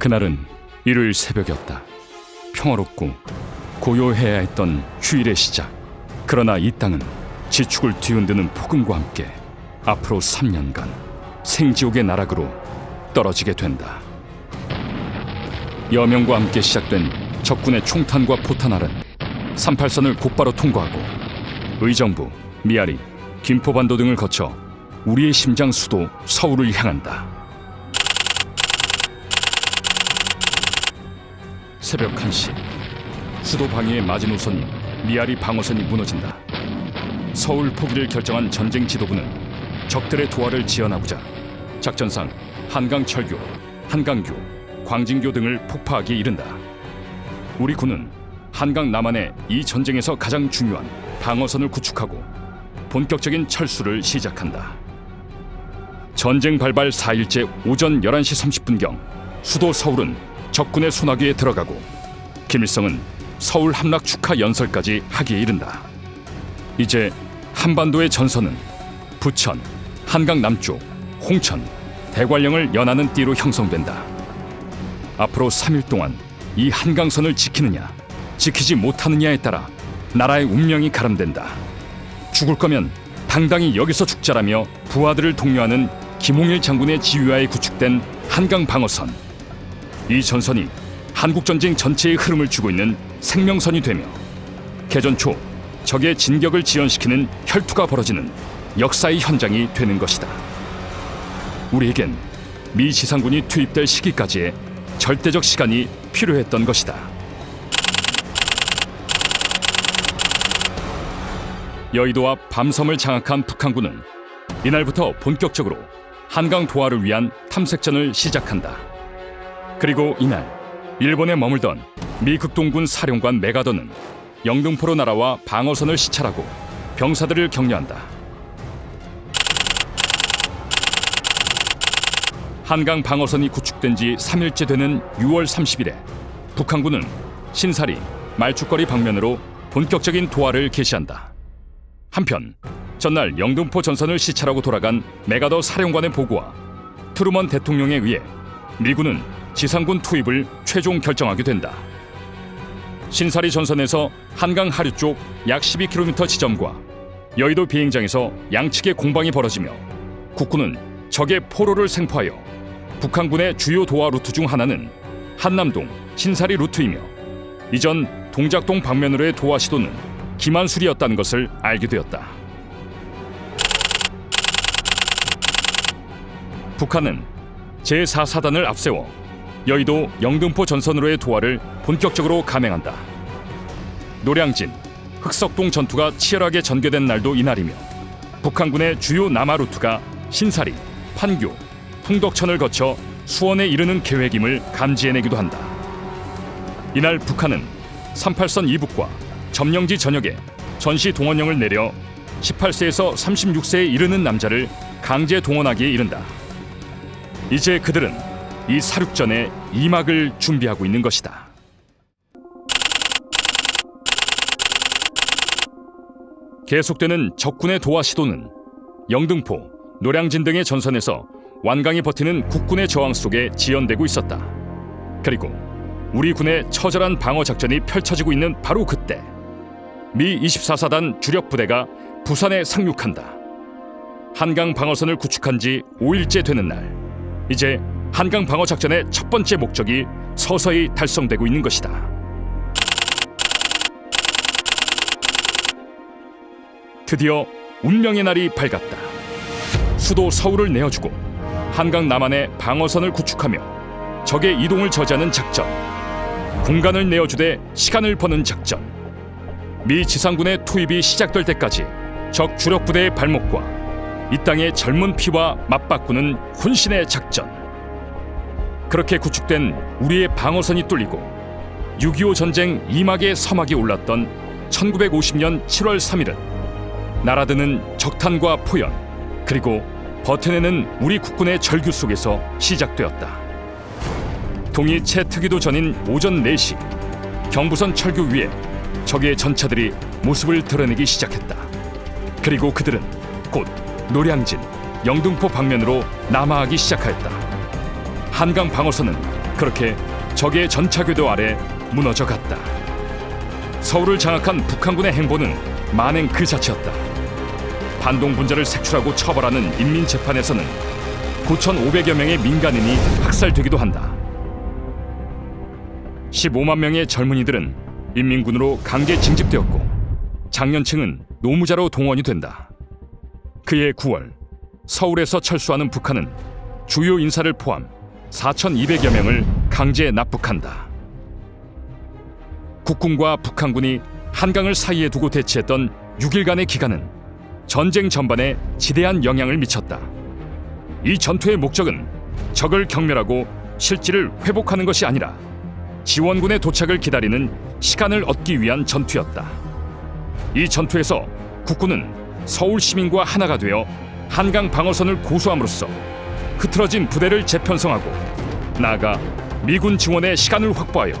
그날은 일요일 새벽이었다. 평화롭고 고요해야 했던 휴일의 시작. 그러나 이 땅은 지축을 뒤흔드는 폭음과 함께 앞으로 3년간 생지옥의 나락으로 떨어지게 된다. 여명과 함께 시작된 적군의 총탄과 포탄알은 38선을 곧바로 통과하고 의정부, 미아리, 김포반도 등을 거쳐 우리의 심장 수도 서울을 향한다. 새벽 1시 수도 방위의 마지노선인 미아리 방어선이 무너진다. 서울 포기를 결정한 전쟁 지도부는 적들의 도하를 지원하고자 작전상 한강 철교, 한강교, 광진교 등을 폭파하기에 이른다. 우리 군은 한강 남한의 이 전쟁에서 가장 중요한 방어선을 구축하고 본격적인 철수를 시작한다. 전쟁 발발 4일째 오전 11시 30분경 수도 서울은 적군의 소나기에 들어가고 김일성은 서울 함락 축하 연설까지 하기에 이른다. 이제 한반도의 전선은 부천, 한강 남쪽, 홍천, 대관령을 연하는 띠로 형성된다. 앞으로 3일 동안 이 한강선을 지키느냐, 지키지 못하느냐에 따라 나라의 운명이 가름된다. 죽을 거면 당당히 여기서 죽자라며 부하들을 독려하는 김홍일 장군의 지휘하에 구축된 한강 방어선. 이 전선이 한국 전쟁 전체의 흐름을 주고 있는 생명선이 되며 개전 초 적의 진격을 지연시키는 혈투가 벌어지는 역사의 현장이 되는 것이다. 우리에겐 미 지상군이 투입될 시기까지의 절대적 시간이 필요했던 것이다. 여의도 앞 밤섬을 장악한 북한군은 이날부터 본격적으로 한강 도하를 위한 탐색전을 시작한다. 그리고 이날 일본에 머물던 미 극동군 사령관 메가더는 영등포로 날아와 방어선을 시찰하고 병사들을 격려한다. 한강 방어선이 구축된 지 3일째 되는 6월 30일에 북한군은 신사리, 말죽거리 방면으로 본격적인 도하를 개시한다. 한편 전날 영등포 전선을 시찰하고 돌아간 메가더 사령관의 보고와 트루먼 대통령에 의해 미군은 지상군 투입을 최종 결정하게 된다. 신사리 전선에서 한강 하류 쪽 약 12km 지점과 여의도 비행장에서 양측의 공방이 벌어지며 국군은 적의 포로를 생포하여 북한군의 주요 도하 루트 중 하나는 한남동 신사리 루트이며 이전 동작동 방면으로의 도하 시도는 기만술이었다는 것을 알게 되었다. 북한은 제4사단을 앞세워 여의도 영등포 전선으로의 도하를 본격적으로 감행한다. 노량진, 흑석동 전투가 치열하게 전개된 날도 이날이며 북한군의 주요 남하 루트가 신사리, 판교, 풍덕천을 거쳐 수원에 이르는 계획임을 감지해내기도 한다. 이날 북한은 38선 이북과 점령지 전역에 전시 동원령을 내려 18세에서 36세에 이르는 남자를 강제 동원하기에 이른다. 이제 그들은 이 사륙전의 이막을 준비하고 있는 것이다. 계속되는 적군의 도하 시도는 영등포, 노량진 등의 전선에서 완강히 버티는 국군의 저항 속에 지연되고 있었다. 그리고 우리 군의 처절한 방어 작전이 펼쳐지고 있는 바로 그때 미 24사단 주력 부대가 부산에 상륙한다. 한강 방어선을 구축한 지 5일째 되는 날, 이제 한강 방어 작전의 첫 번째 목적이 서서히 달성되고 있는 것이다. 드디어 운명의 날이 밝았다. 수도 서울을 내어주고 한강 남한의 방어선을 구축하며 적의 이동을 저지하는 작전. 공간을 내어주되 시간을 버는 작전. 미 지상군의 투입이 시작될 때까지 적 주력 부대의 발목과 이 땅의 젊은 피와 맞바꾸는 혼신의 작전. 그렇게 구축된 우리의 방어선이 뚫리고 6.25 전쟁 이막의 서막이 올랐던 1950년 7월 3일은 날아드는 적탄과 포연 그리고 버텨내는 우리 국군의 절규 속에서 시작되었다. 동이 채 트기도 전인 오전 4시 경부선 철교 위에 적의 전차들이 모습을 드러내기 시작했다. 그리고 그들은 곧 노량진, 영등포 방면으로 남하하기 시작하였다. 한강 방어선은 그렇게 적의 전차궤도 아래 무너져 갔다. 서울을 장악한 북한군의 행보는 만행 그 자체였다. 반동 분자를 색출하고 처벌하는 인민재판에서는 9,500여 명의 민간인이 학살되기도 한다. 15만 명의 젊은이들은 인민군으로 강제 징집되었고 장년층은 노무자로 동원이 된다. 그해 9월 서울에서 철수하는 북한은 주요 인사를 포함 4,200여 명을 강제 납북한다. 국군과 북한군이 한강을 사이에 두고 대치했던 6일간의 기간은 전쟁 전반에 지대한 영향을 미쳤다. 이 전투의 목적은 적을 경멸하고 실지를 회복하는 것이 아니라 지원군의 도착을 기다리는 시간을 얻기 위한 전투였다. 이 전투에서 국군은 서울 시민과 하나가 되어 한강 방어선을 고수함으로써 흐트러진 부대를 재편성하고 나아가 미군 지원의 시간을 확보하여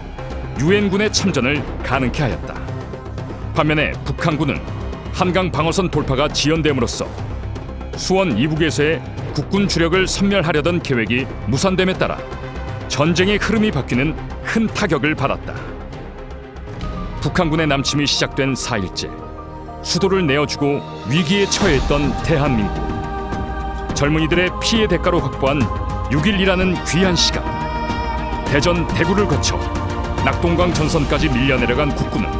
유엔군의 참전을 가능케 하였다. 반면에 북한군은 한강 방어선 돌파가 지연됨으로써 수원 이북에서의 국군 주력을 섬멸하려던 계획이 무산됨에 따라 전쟁의 흐름이 바뀌는 큰 타격을 받았다. 북한군의 남침이 시작된 4일째 수도를 내어주고 위기에 처해있던 대한민국 젊은이들의 피해 대가로 확보한 6일이라는 귀한 시간 대전 대구를 거쳐 낙동강 전선까지 밀려내려간 국군은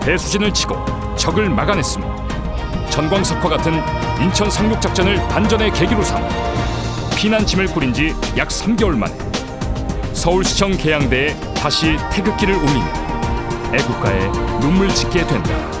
배수진을 치고 적을 막아냈으며 전광석화 같은 인천 상륙 작전을 반전의 계기로 삼아 피난침을 꾸린 지 약 3개월 만에 서울시청 계양대에 다시 태극기를 올리며 애국가에 눈물 짓게 된다.